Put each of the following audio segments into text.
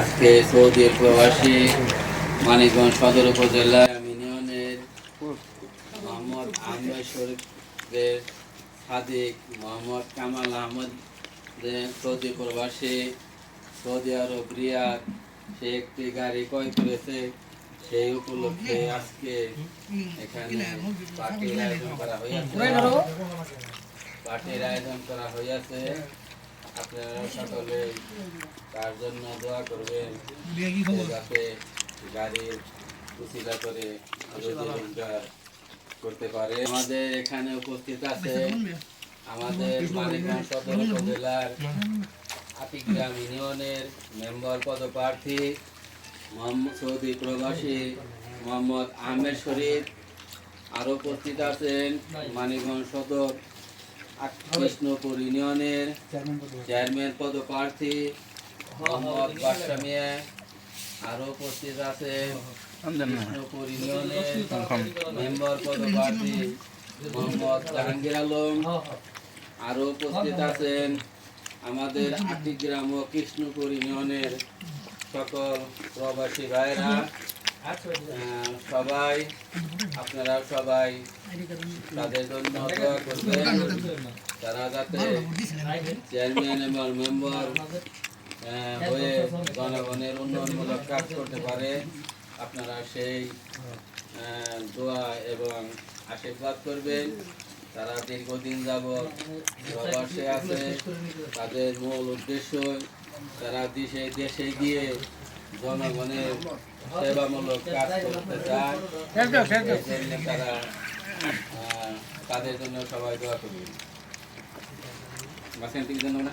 আজকে সৌদির প্রবাসী মানিকগঞ্জ সদর উপজেলা ইউনিয়নের মোহাম্মদ আহমেদ শরীফের সাদিক মোহাম্মদ কামাল আহমদ সৌদি প্রবাসী সৌদি আরব রিয়াদ। সে একটি গাড়ি ক্রয় করেছে, সেই উপলক্ষে আজকে এখানে করা হয়েছে। পার্টির আয়োজন করা হইয়াছে। আপনারা সকলে তার জন্য দোয়া করবেন। যাতে গাড়ির করে রোজগার করতে পারে। আমাদের এখানে উপস্থিত আছে আমাদের সদর উপজেলার ইউনিয়নের মেম্বার পদপ্রার্থী মোহাম্মদ সৌদি প্রবাসী মোহাম্মদ আহমেদ শরীফ। আরও উপস্থিত আছেন মানিকগঞ্জ সদর কৃষ্ণপুর ইউনিয়নের চেয়ারম্যান পদপ্রার্থী মোহাম্মদ উপস্থিত আছেন কৃষ্ণপুর ইউনিয়নের মেম্বার পদপ্রার্থী মোহাম্মদ জাহাঙ্গীর আলম উপস্থিত আছেন আমাদের আটিগ্রাম ও কৃষ্ণপুর ইউনিয়নের সকল প্রবাসী ভাইরা সবাই, আপনারা সবাই তাদের জন্য তারা যাতে চেয়ারম্যান এবং মেম্বার হয়ে জনগণের উন্নয়নমূলক কাজ করতে পারে। আপনারা সেই দোয়া এবং আশীর্বাদ করবেন। তারা দীর্ঘদিন প্রবাসে আছে। তাদের মূল উদ্দেশ্য তারা দেশে দেশে গিয়ে জনগণের সেবামূলক কাজ করতে চায় তারা তাদের জন্য সবাই দোয়া করবেন বাসেন ঠিক জন্য না?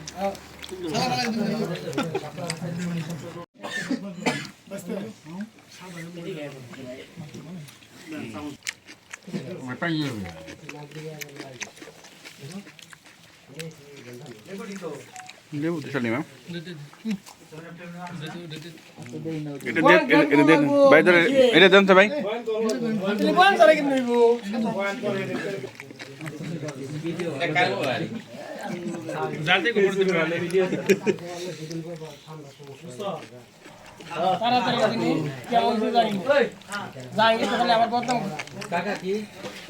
লেবু তো চলি মা এটা দেন তো ভাই কালা কালা আসে গুলা আসে গুলা আসে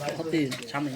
লাই সামনে